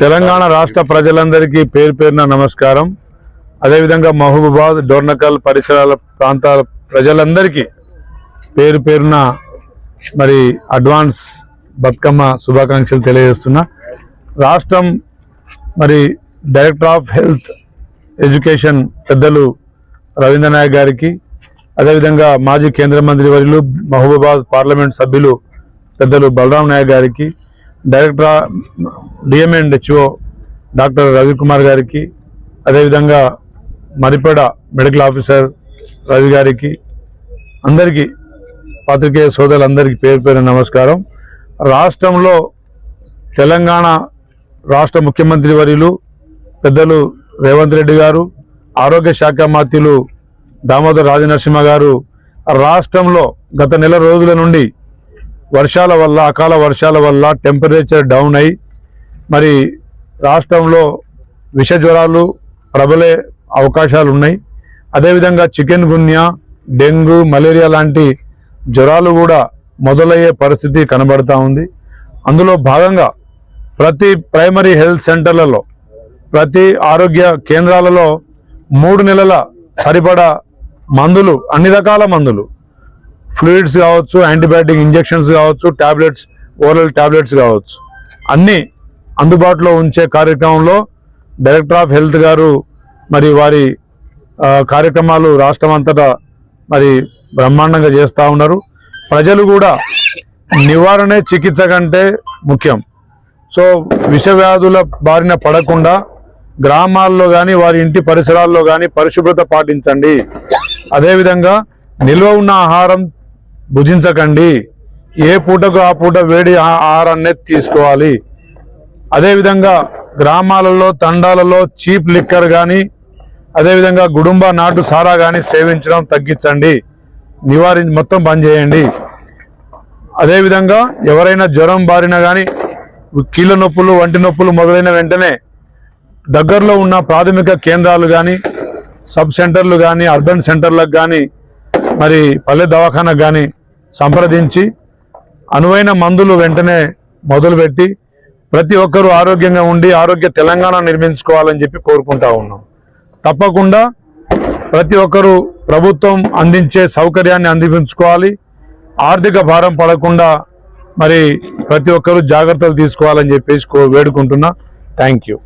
తెలంగాణ రాష్ట్ర ప్రజలందరికీ పేరు పేరున నమస్కారం. అదేవిధంగా మహబూబాద్ డోర్నకల్ పరిసరాల ప్రాంతాల ప్రజలందరికీ పేరు పేరున మరి అడ్వాన్స్ బతుకమ్మ శుభాకాంక్షలు తెలియజేస్తున్నా. రాష్ట్రం మరి డైరెక్టర్ ఆఫ్ హెల్త్ ఎడ్యుకేషన్ పెద్దలు రవీంద్ర నాయక్ గారికి అదేవిధంగా మాజీ కేంద్ర మంత్రి వర్యులు మహబూబాద్ పార్లమెంట్ సభ్యులు పెద్దలు బలరాం నాయక్ గారికి డైరెక్టర్ డిఎంఎన్హెచ్ఓ డాక్టర్ రవికుమార్ గారికి అదేవిధంగా మరిపేడ మెడికల్ ఆఫీసర్ రవి గారికి అందరికీ పాత్రికేయ సోదరులందరికీ పేరు పేరు నమస్కారం. రాష్ట్రంలో తెలంగాణ రాష్ట్ర ముఖ్యమంత్రి వర్యులు పెద్దలు రేవంత్ రెడ్డి గారు ఆరోగ్య శాఖ మాత్యులు దామోదర్ రాజనరసింహ గారు రాష్ట్రంలో గత నెల రోజుల నుండి వర్షాల వల్ల అకాల వర్షాల వల్ల టెంపరేచర్ డౌన్ అయి మరి రాష్ట్రంలో విష జ్వరాలు ప్రబలే అవకాశాలు ఉన్నాయి. అదేవిధంగా చికెన్ గున్యా డెంగ్యూ మలేరియా లాంటి జ్వరాలు కూడా మొదలయ్యే పరిస్థితి కనబడతా ఉంది. అందులో భాగంగా ప్రతి ప్రైమరీ హెల్త్ సెంటర్లలో ప్రతి ఆరోగ్య కేంద్రాలలో మూడు నెలల సరిపడా మందులు అన్ని రకాల మందులు ఫ్లూయిడ్స్ కావచ్చు యాంటీబయాటిక్ ఇంజెక్షన్స్ కావచ్చు ట్యాబ్లెట్స్ ఓరల్ టాబ్లెట్స్ కావచ్చు. అన్నీ అందుబాటులో ఉంచే కార్యక్రమంలో డైరెక్టర్ ఆఫ్ హెల్త్ గారు మరి వారి కార్యక్రమాలు రాష్ట్రం అంతటా మరి బ్రహ్మాండంగా చేస్తూ ఉన్నారు. ప్రజలు కూడా నివారణే చికిత్స కంటే ముఖ్యం. సో విషవ్యాధుల బారిన పడకుండా గ్రామాల్లో కానీ వారి ఇంటి పరిసరాల్లో కానీ పరిశుభ్రత పాటించండి. అదేవిధంగా నిల్వ ఉన్న ఆహారం భుజించకండి. ఏ పూటకు ఆ పూట వేడి ఆహారాన్ని తీసుకోవాలి. అదేవిధంగా గ్రామాలలో తండాలలో చీప్ లిక్కర్ కానీ అదేవిధంగా గుడుంబ నాటు సారా కానీ సేవించడం తగ్గించండి. నివారించి మొత్తం బంద్ చేయండి. అదేవిధంగా ఎవరైనా జ్వరం బారిన కానీ కీళ్ళ నొప్పులు వంటి నొప్పులు మొదలైన వెంటనే దగ్గరలో ఉన్న ప్రాథమిక కేంద్రాలు కానీ సబ్ సెంటర్లు కానీ అర్బన్ సెంటర్లకు కానీ మరి పల్లె దవాఖానకు కానీ సంప్రదించి అనువైన మందులు వెంటనే మొదలుపెట్టి ప్రతి ఒక్కరూ ఆరోగ్యంగా ఉండి ఆరోగ్య తెలంగాణ నిర్మించుకోవాలని చెప్పి కోరుకుంటా ఉన్నాం. తప్పకుండా ప్రతి ఒక్కరూ ప్రభుత్వం అందించే సౌకర్యాన్ని అందిపించుకోవాలి ఆర్థిక భారం పడకుండా మరి ప్రతి ఒక్కరూ జాగ్రత్తలు తీసుకోవాలని చెప్పేసి కో- వేడుకుంటున్నా. Thank you